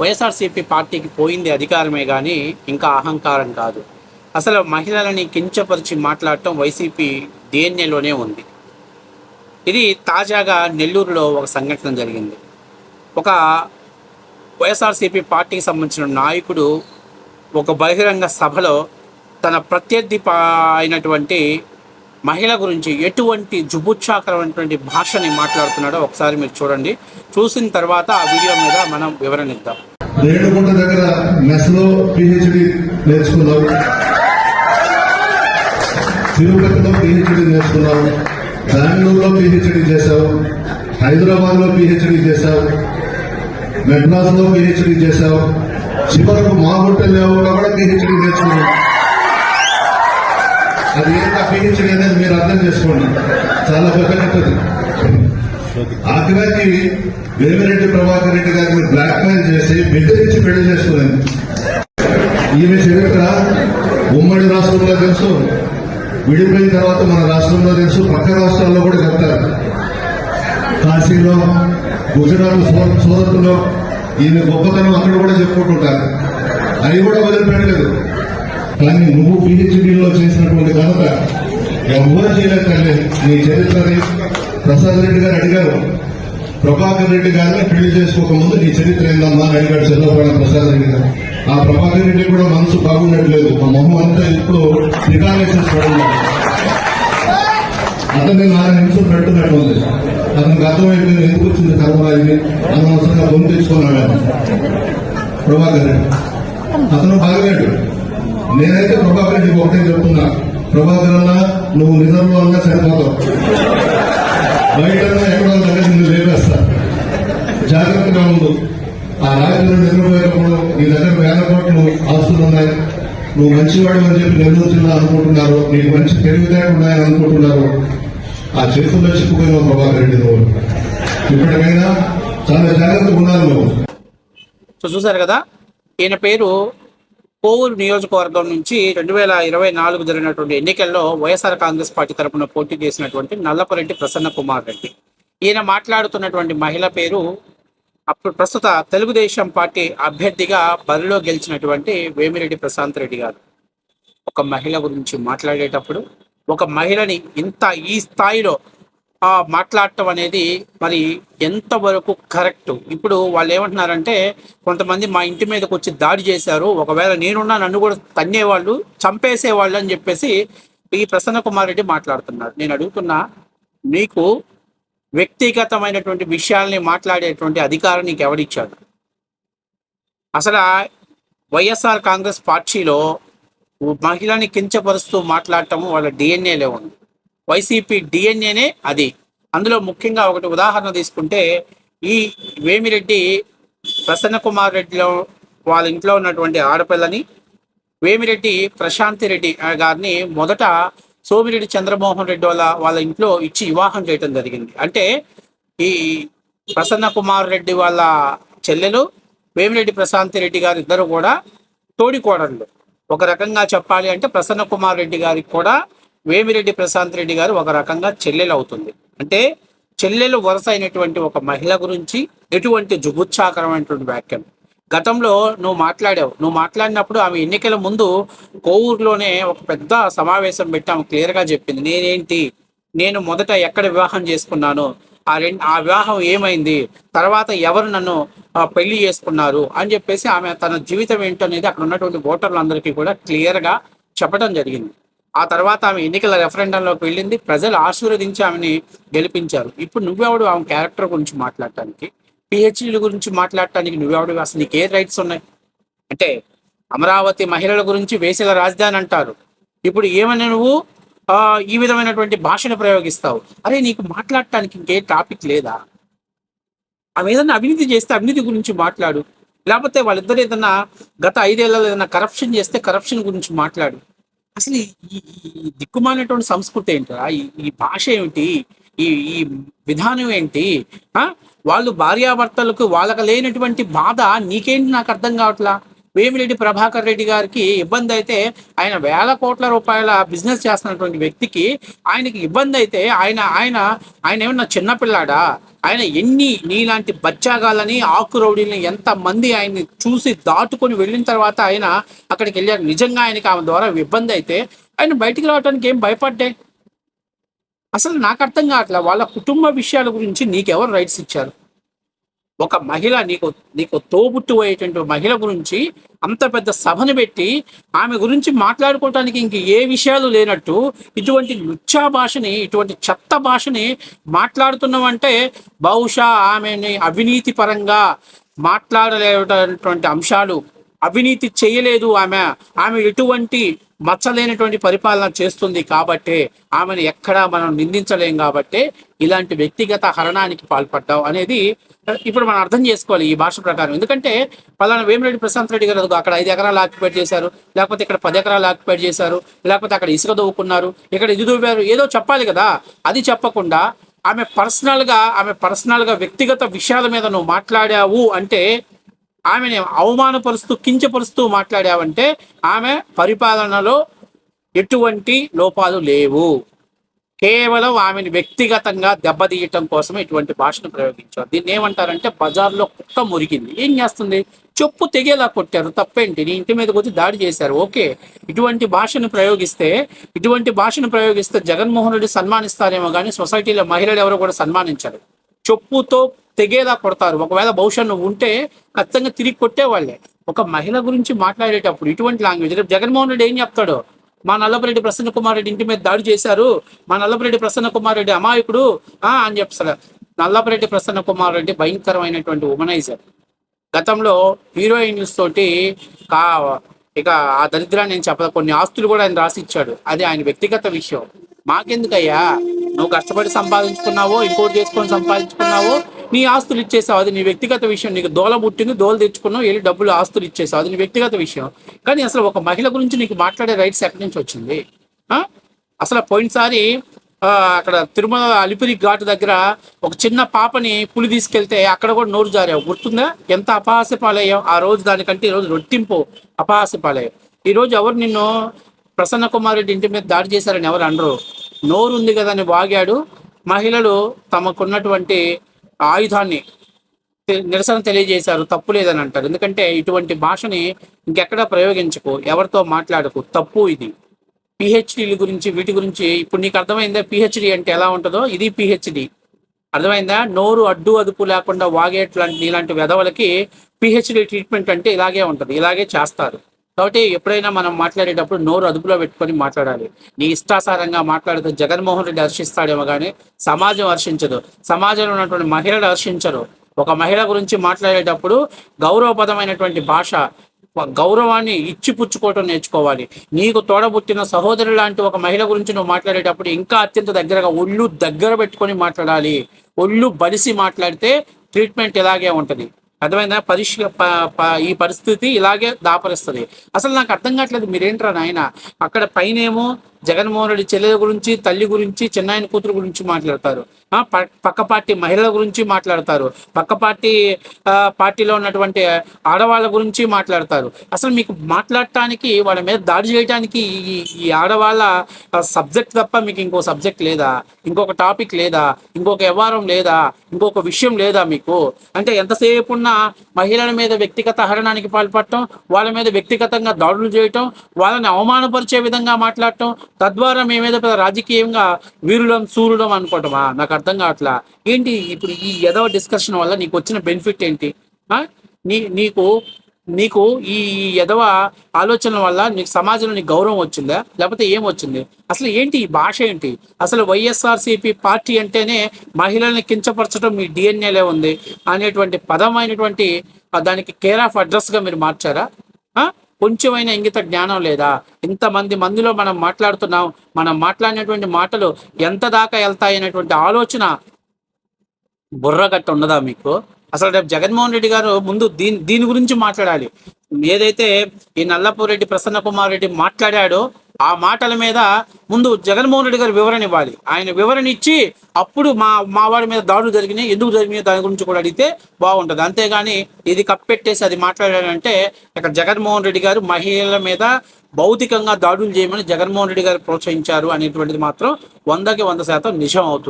వైఎస్ఆర్సీపీ పార్టీకి పోయింది అధికారమే కానీ ఇంకా అహంకారం కాదు. అసలు మహిళలని కించపరిచి మాట్లాడటం వైసీపీ డిఎన్ఏలోనే ఉంది. ఇది తాజాగా నెల్లూరులో ఒక సంఘటన జరిగింది. ఒక వైఎస్ఆర్సీపీ పార్టీకి సంబంధించిన నాయకుడు ఒక బహిరంగ సభలో తన ప్రత్యర్థి అయినటువంటి మహిళ గురించి ఎటువంటి జుబుచ్చాకరమైనటువంటి భాషని మాట్లాడుతున్నాడో ఒకసారి మీరు చూడండి. చూసిన తర్వాత ఆ వీడియో మీద మనం వివరణ ఇద్దాం రేణుగుంట దగ్గర మెస్లో పిహెచ్డి నేర్చుకున్నావు తిరుపతిలో పిహెచ్డి నేర్చుకున్నావు బెంగళూరులో పిహెచ్డి చేశావు హైదరాబాద్లో పిహెచ్డి చేశావు మెడ్రాస్లో పిహెచ్డి చేశావు చివరకు మా హోటల్లో కూడా పిహెచ్డి నేర్చుకున్నావు అది ఏంటా పిహెచ్డి అనేది మీరు అర్థం చేసుకోండి. చాలా పెద్దది ఆఖరికి వేమిరెడ్డి ప్రభాకర్ రెడ్డి గారిని బ్లాక్ మెయిల్ చేసి బెదిరించి పెళ్ళి చేసుకున్నాను. ఈమె చరిత్ర ఉమ్మడి రాష్ట్రంలో తెలుసు. విడిపోయిన తర్వాత మన రాష్ట్రంలో తెలుసు. పక్క రాష్ట్రాల్లో కూడా చెప్తారు. కాశీలో గుజరాత్ సూరత్లో ఈయన గొప్పతనం అక్కడ కూడా చెప్పుకుంటుంటారు. అవి కూడా వదిలిపెట్టలేదు. కానీ నువ్వు పిహెచ్డీలో చేసినటువంటి కనుక ఎవరు చేయలేదు తల్లి నీ చరిత్రని ప్రసాద్ రెడ్డి గారు అడిగారు. ప్రభాకర్ రెడ్డి గారిని పెళ్ళి చేసుకోకముందు నీ చరిత్ర ఏందమ్మా? అని అడిగాడు చంద్రబాబు ప్రసాద్ రెడ్డి గారు. ఆ ప్రభాకర్ రెడ్డి కూడా మనసు బాగుండట్లేదు. మా మొహం అంతా ఇప్పుడు రికార్డేషన్స్ పడింది అతన్ని నాలుగు నిమిషం పెట్టున్నట్టు ఉంది. అతనికి అర్థమైపోయింది ఎందుకు వచ్చింది కర్మ ఇది? అనవసరంగా బొమ్మ తెచ్చుకున్నాడు ప్రభాకర్ రెడ్డి. అతను బాగలేడు. నేనైతే ప్రభాకర్ రెడ్డికి ఒకటే చెప్తున్నా. ప్రభాకర్ అన్న నువ్వు నిజంలో అన్నా సరిపోతావు. బయట ఎక్కడో దగ్గర నిన్ను లేపేస్తా జాగ్రత్తగా ఉండు. ఆ రాజులు నిద్రపోయేటప్పుడు నీ దగ్గర వేల కోట్లు ఆస్తులు ఉన్నాయి. నువ్వు మంచివాడు అని చెప్పి నెల్లూరు జిల్లా అనుకుంటున్నారు. నీకు మంచి తెలివితేటలు ఉన్నాయని అనుకుంటున్నారు. ఆ చేతుల్లో చిక్కుపోయిన ప్రభాకర్ రెడ్డి నువ్వు. ఇప్పటికైనా చాలా జాగ్రత్తగా ఉండాలి నువ్వు. సో చూసారు కదా ఈయన పేరు కోవూరు నియోజకవర్గం నుంచి రెండు వేల ఇరవై నాలుగు జరిగినటువంటి ఎన్నికల్లో వైఎస్ఆర్ కాంగ్రెస్ పార్టీ తరపున పోటీ చేసినటువంటి నల్లపరెడ్డి ప్రసన్న కుమార్ రెడ్డి. ఈయన మాట్లాడుతున్నటువంటి మహిళ పేరు అప్పుడు ప్రస్తుత తెలుగుదేశం పార్టీ అభ్యర్థిగా బరిలో గెలిచినటువంటి వేమిరెడ్డి ప్రశాంత్ రెడ్డి గారు. ఒక మహిళ గురించి మాట్లాడేటప్పుడు ఒక మహిళని ఇంత ఈ స్థాయిలో మాట్లాడటం అనేది మరి ఎంతవరకు కరెక్ట్? ఇప్పుడు వాళ్ళు ఏమంటున్నారంటే కొంతమంది మా ఇంటి మీదకి వచ్చి దాడి చేశారు ఒకవేళ నేనున్నా నన్ను కూడా తన్నేవాళ్ళు చంపేసేవాళ్ళు అని చెప్పేసి ఈ ప్రసన్న కుమార్ రెడ్డి మాట్లాడుతున్నారు. నేను అడుగుతున్నా నీకు వ్యక్తిగతమైనటువంటి విషయాల్ని మాట్లాడేటువంటి అధికారం నీకు ఎవరిచ్చాడు అసలు వైఎస్ఆర్ కాంగ్రెస్ పార్టీలో మహిళని కించపరుస్తూ మాట్లాడటం వాళ్ళ డిఎన్ఏలో ఉంది. వైసీపీ డిఎన్ఏనే అది. అందులో ముఖ్యంగా ఒకటి ఉదాహరణ తీసుకుంటే ఈ వేమిరెడ్డి ప్రసన్న కుమార్ రెడ్డిలో వాళ్ళ ఇంట్లో ఉన్నటువంటి ఆడపిల్లని వేమిరెడ్డి ప్రశాంతి రెడ్డి గారిని మొదట సోమిరెడ్డి చంద్రమోహన్ రెడ్డి వాళ్ళ వాళ్ళ ఇంట్లో ఇచ్చి వివాహం చేయటం జరిగింది. అంటే ఈ ప్రసన్న కుమార్ రెడ్డి వాళ్ళ చెల్లెలు వేమిరెడ్డి ప్రశాంతి రెడ్డి గారు ఇద్దరు కూడా తోడికోడళ్ళు. ఒక రకంగా చెప్పాలి అంటే ప్రసన్న కుమార్ రెడ్డి గారికి కూడా వేమిరెడ్డి ప్రశాంత్ రెడ్డి గారు ఒక రకంగా చెల్లెలు అవుతుంది. అంటే చెల్లెలు వరుస అయినటువంటి ఒక మహిళ గురించి ఎటువంటి జుగుచ్చాకరమైనటువంటి వాక్యం గతంలో నువ్వు మాట్లాడావు. నువ్వు మాట్లాడినప్పుడు ఆమె ఎన్నికల ముందు కోవూరులోనే ఒక పెద్ద సమావేశం పెట్టి ఆమె క్లియర్గా చెప్పింది. నేనేంటి? నేను మొదట ఎక్కడ వివాహం చేసుకున్నాను? ఆ రెండు ఆ వివాహం ఏమైంది? తర్వాత ఎవరు నన్ను పెళ్ళి చేసుకున్నారు? అని చెప్పేసి ఆమె తన జీవితం ఏంటనేది అక్కడ ఉన్నటువంటి ఓటర్లందరికీ కూడా క్లియర్గా చెప్పడం జరిగింది. ఆ తర్వాత ఆమె ఎన్నికల రెఫరెండంలోకి వెళ్ళింది. ప్రజలు ఆశీర్వదించి ఆమెని గెలిపించారు. ఇప్పుడు నువ్వెవడు ఆమె క్యారెక్టర్ గురించి మాట్లాడటానికి? పిహెచ్డీల గురించి మాట్లాడటానికి నువ్వెవడు? అసలు నీకు ఏ రైట్స్ ఉన్నాయి? అంటే అమరావతి మహిళల గురించి వేసిన రాజధాని అంటారు. ఇప్పుడు ఏమని నువ్వు ఈ విధమైనటువంటి భాషను ప్రయోగిస్తావు? అరే నీకు మాట్లాడటానికి ఇంకే టాపిక్ లేదా? ఆమె ఏదైనా అవినీతి చేస్తే అవినీతి గురించి మాట్లాడు. లేకపోతే వాళ్ళిద్దరు ఏదైనా గత ఐదేళ్ళలో ఏదైనా కరప్షన్ చేస్తే కరప్షన్ గురించి మాట్లాడు. అసలు ఈ ఈ- సంస్కృతి ఏంటరా ఈ భాష ఏమిటి ఈ ఈ విధానం ఏంటి? ఆ? వాళ్ళు భార్యాభర్తలకు వాళ్ళకి లేనటువంటి బాధ నీకేంటి నాకు అర్థం కావట్లా? వేమిరెడ్డి ప్రభాకర్ రెడ్డి గారికి ఇబ్బంది అయితే ఆయన వేల కోట్ల రూపాయల బిజినెస్ చేస్తున్నటువంటి వ్యక్తికి ఆయనకి ఇబ్బంది అయితే ఆయన ఆయన ఆయన ఏమన్నా చిన్నపిల్లాడా ఆయన ఎన్ని నీలాంటి బచ్చాగాలని ఆకు రౌడీలని ఎంత మంది ఆయన్ని చూసి దాటుకొని వెళ్ళిన తర్వాత ఆయన అక్కడికి వెళ్ళారు. నిజంగా ఆయనకి ఆమె ద్వారా ఇబ్బంది అయితే ఆయన బయటికి రావడానికి ఏం భయపడ్డే? అసలు నాకు అర్థం కావట్లే. వాళ్ళ కుటుంబ విషయాల గురించి నీకెవరు రైట్స్ ఇచ్చారు? ఒక మహిళ నీకు నీకు తోబుట్టు అయ్యేటువంటి మహిళ గురించి అంత పెద్ద సభను పెట్టి ఆమె గురించి మాట్లాడుకోవటానికి ఇంక ఏ విషయాలు లేనట్టు ఇటువంటి లుచ్చా భాషని ఇటువంటి చెత్త భాషని మాట్లాడుతున్నామంటే బహుశా ఆమెని అవినీతి పరంగా మాట్లాడలేటువంటి అంశాలు అవినీతి చేయలేదు ఆమె. ఆమె ఎటువంటి మచ్చలేనటువంటి పరిపాలన చేస్తుంది కాబట్టి ఆమెను ఎక్కడా మనం నిందించలేం కాబట్టి ఇలాంటి వ్యక్తిగత హరణానికి పాల్పడ్డావు అనేది ఇప్పుడు మనం అర్థం చేసుకోవాలి ఈ భాష ప్రకారం. ఎందుకంటే పలానా వేమిరెడ్డి ప్రశాంత్ రెడ్డి గారు అక్కడ ఐదు ఎకరాలు ఆక్యుపేట్ చేశారు లేకపోతే ఇక్కడ పది ఎకరాలు ఆక్యుపేట్ చేశారు లేకపోతే అక్కడ ఇసుక దవ్వుకున్నారు ఇక్కడ ఇది దవ్వారు ఏదో చెప్పాలి కదా. అది చెప్పకుండా ఆమె పర్సనల్గా ఆమె పర్సనల్గా వ్యక్తిగత విషయాల మీద నువ్వు మాట్లాడావు అంటే ఆమెని అవమానపరుస్తూ కించపరుస్తూ మాట్లాడావంటే ఆమె పరిపాలనలో ఎటువంటి లోపాలు లేవు. కేవలం ఆమెను వ్యక్తిగతంగా దెబ్బతీయటం కోసం ఇటువంటి భాషను ప్రయోగించారు. దీన్ని ఏమంటారంటే బజార్లో కుక్క మురిగింది. ఏం చేస్తుంది? చెప్పు తెగేలా కొట్టారు. తప్పేంటి? నీ ఇంటి మీదకి వచ్చి దాడి చేశారు. ఓకే. ఇటువంటి భాషను ప్రయోగిస్తే ఇటువంటి భాషను ప్రయోగిస్తే జగన్మోహన్ రెడ్డి సన్మానిస్తారేమో కానీ సొసైటీలో మహిళలు ఎవరు కూడా సన్మానించరు. చెప్పుతో తెగేలా కొడతారు. ఒకవేళ బహుశా నువ్వు ఉంటే ఖచ్చితంగా తిరిగి కొట్టేవాళ్ళే. ఒక మహిళ గురించి మాట్లాడేటప్పుడు ఇటువంటి లాంగ్వేజ్ రేపు జగన్మోహన్ రెడ్డి ఏం చెప్తాడు? మా నల్లపరెడ్డి ప్రసన్న కుమార్ రెడ్డి ఇంటి మీద దాడి చేశారు. మా నల్లపరెడ్డి ప్రసన్న కుమార్ రెడ్డి అమాయకుడు. ఆ అని చెప్తాడు. నల్లపరెడ్డి ప్రసన్న కుమార్ రెడ్డి భయంకరమైనటువంటి ఉమనైజర్ గతంలో హీరోయిన్స్ తోటి కా ఇక ఆ దరిద్రాన్ని నేను చెప్పదా కొన్ని ఆస్తులు కూడా ఆయన రాసి ఇచ్చాడు అది ఆయన వ్యక్తిగత విషయం. మాకెందుకయ్యా? నువ్వు కష్టపడి సంపాదించుకున్నావో ఇంకోటి చేసుకొని సంపాదించుకున్నావో నీ ఆస్తులు ఇచ్చేసావు. అది నీ వ్యక్తిగత విషయం. నీకు దోల పుట్టింది దోల తెచ్చుకున్నావు వెళ్ళి డబ్బులు ఆస్తులు ఇచ్చేసావు. అది నీ వ్యక్తిగత విషయం. కానీ అసలు ఒక మహిళ గురించి నీకు మాట్లాడే రైట్స్ ఎక్కడి నుంచి వచ్చింది? అసలు పోయినసారి అక్కడ తిరుమల అలిపిరి ఘాట్ దగ్గర ఒక చిన్న పాపని పులి తీసుకెళ్తే అక్కడ కూడా నోరు జారావు. గుర్తుందా? ఎంత అపహాస్య పాలయ్యావు? ఆ రోజు దానికంటే ఈ రోజు రొట్టింపు అపహాస్య పాలయ్యావు. ఈ రోజు ఎవరు నిన్ను ప్రసన్న కుమార్ రెడ్డి ఇంటి మీద దాడి చేశారని ఎవరు అనరు. నోరు ఉంది కదా అని వాగాడు. మహిళలు తమకున్నటువంటి ఆయుధాన్ని నిరసన తెలియజేశారు. తప్పు లేదని అంటారు. ఎందుకంటే ఇటువంటి భాషని ఇంకెక్కడా ప్రయోగించకు. ఎవరితో మాట్లాడకు. తప్పు ఇది. పిహెచ్డీల గురించి వీటి గురించి ఇప్పుడు నీకు అర్థమైందా? పిహెచ్డి అంటే ఎలా ఉంటుందో? ఇది పిహెచ్డి. అర్థమైందా? నోరు అడ్డు అదుపు లేకుండా వాగేట్లాంటి ఇలాంటి వెధవలకి పిహెచ్డి ట్రీట్మెంట్ అంటే ఇలాగే ఉంటుంది. ఇలాగే చేస్తారు. కాబట్టి ఎప్పుడైనా మనం మాట్లాడేటప్పుడు నోరు అదుపులో పెట్టుకొని మాట్లాడాలి. నీ ఇష్టాసారంగా మాట్లాడితే జగన్మోహన్ రెడ్డి హర్షిస్తాడేమో కానీ సమాజం హర్షించదు. సమాజంలో ఉన్నటువంటి మహిళలు హర్షించరు. ఒక మహిళ గురించి మాట్లాడేటప్పుడు గౌరవపదమైనటువంటి భాష గౌరవాన్ని ఇచ్చిపుచ్చుకోవటం నేర్చుకోవాలి. నీకు తోడబుట్టిన సహోదరు లాంటి ఒక మహిళ గురించి నువ్వు మాట్లాడేటప్పుడు ఇంకా అత్యంత దగ్గరగా ఒళ్ళు దగ్గర పెట్టుకొని మాట్లాడాలి. ఒళ్ళు బలిసి మాట్లాడితే ట్రీట్మెంట్ ఇలాగే ఉంటుంది. అర్థమైందా? పరిష్ ప- ఈ పరిస్థితి ఇలాగే దాపరిస్తుంది. అసలు నాకు అర్థం కావట్లేదు మీరేంట్రా నాయన? అక్కడ పైనేమో జగన్మోహన్ రెడ్డి చెల్లెల గురించి తల్లి గురించి చిన్నాయన కూతురు గురించి మాట్లాడతారు. ప- పక్క పార్టీ మహిళల గురించి మాట్లాడతారు. పక్క పార్టీ పార్టీలో ఉన్నటువంటి ఆడవాళ్ళ గురించి మాట్లాడతారు. అసలు మీకు మాట్లాడటానికి వాళ్ళ మీద దాడి చేయడానికి ఈ ఈ ఆడవాళ్ళ సబ్జెక్ట్ తప్ప మీకు ఇంకో సబ్జెక్ట్ లేదా? ఇంకొక టాపిక్ లేదా? ఇంకొక వ్యవహారం లేదా? ఇంకొక విషయం లేదా మీకు? అంటే ఎంతసేపు ఉన్న మహిళల మీద వ్యక్తిగత హరణానికి పాల్పడటం వాళ్ళ మీద వ్యక్తిగతంగా దాడులు చేయటం వాళ్ళని అవమానపరిచే విధంగా మాట్లాడటం తద్వారా మేమేదో పెద్ద రాజకీయంగా వీరులం సూరులం అనుకోవటమా నాకు అర్థం కావట్లా. ఏంటి ఇప్పుడు ఈ ఎదవ డిస్కషన్ వల్ల నీకు వచ్చిన బెనిఫిట్ ఏంటి? నీ నీకు నీకు ఈ ఎదవ ఆలోచన వల్ల నీకు సమాజంలో నీకు గౌరవం వచ్చిందా? లేకపోతే ఏం వచ్చింది? అసలు ఏంటి ఈ భాష ఏంటి? అసలు వైఎస్ఆర్సీపీ పార్టీ అంటేనే మహిళల్ని కించపరచడం మీ డిఎన్ఏలే ఉంది అనేటువంటి పదమైనటువంటి దానికి కేర్ ఆఫ్ అడ్రస్గా మీరు మార్చారా? కొంచెమైనా ఇంగిత జ్ఞానం లేదా? ఇంతమంది మందిలో మనం మాట్లాడుతున్నాం మనం మాట్లాడినటువంటి మాటలు ఎంత దాకా వెళ్తాయి అనేటువంటి ఆలోచన బుర్రగట్ట ఉన్నదా మీకు? అసలు రేపు జగన్మోహన్ రెడ్డి గారు ముందు దీని దీని గురించి మాట్లాడాలి. ఏదైతే ఈ నల్లపూరెడ్డి ప్రసన్న కుమార్ రెడ్డి మాట్లాడాడో ఆ మాటల మీద ముందు జగన్మోహన్ రెడ్డి గారు వివరణ ఇవ్వాలి. ఆయన వివరణ ఇచ్చి అప్పుడు మా మా వాడి మీద దాడులు జరిగినాయి ఎందుకు జరిగినాయి దాని గురించి కూడా అడిగితే బాగుంటుంది. అంతేగాని ఇది కప్పెట్టేసి అది మాట్లాడాలంటే ఇక్కడ జగన్మోహన్ రెడ్డి గారు మహిళల మీద భౌతికంగా దాడులు చేయమని జగన్మోహన్ రెడ్డి గారు ప్రోత్సహించారు అనేటువంటిది మాత్రం వందకి వంద శాతం నిజం అవుతుంది.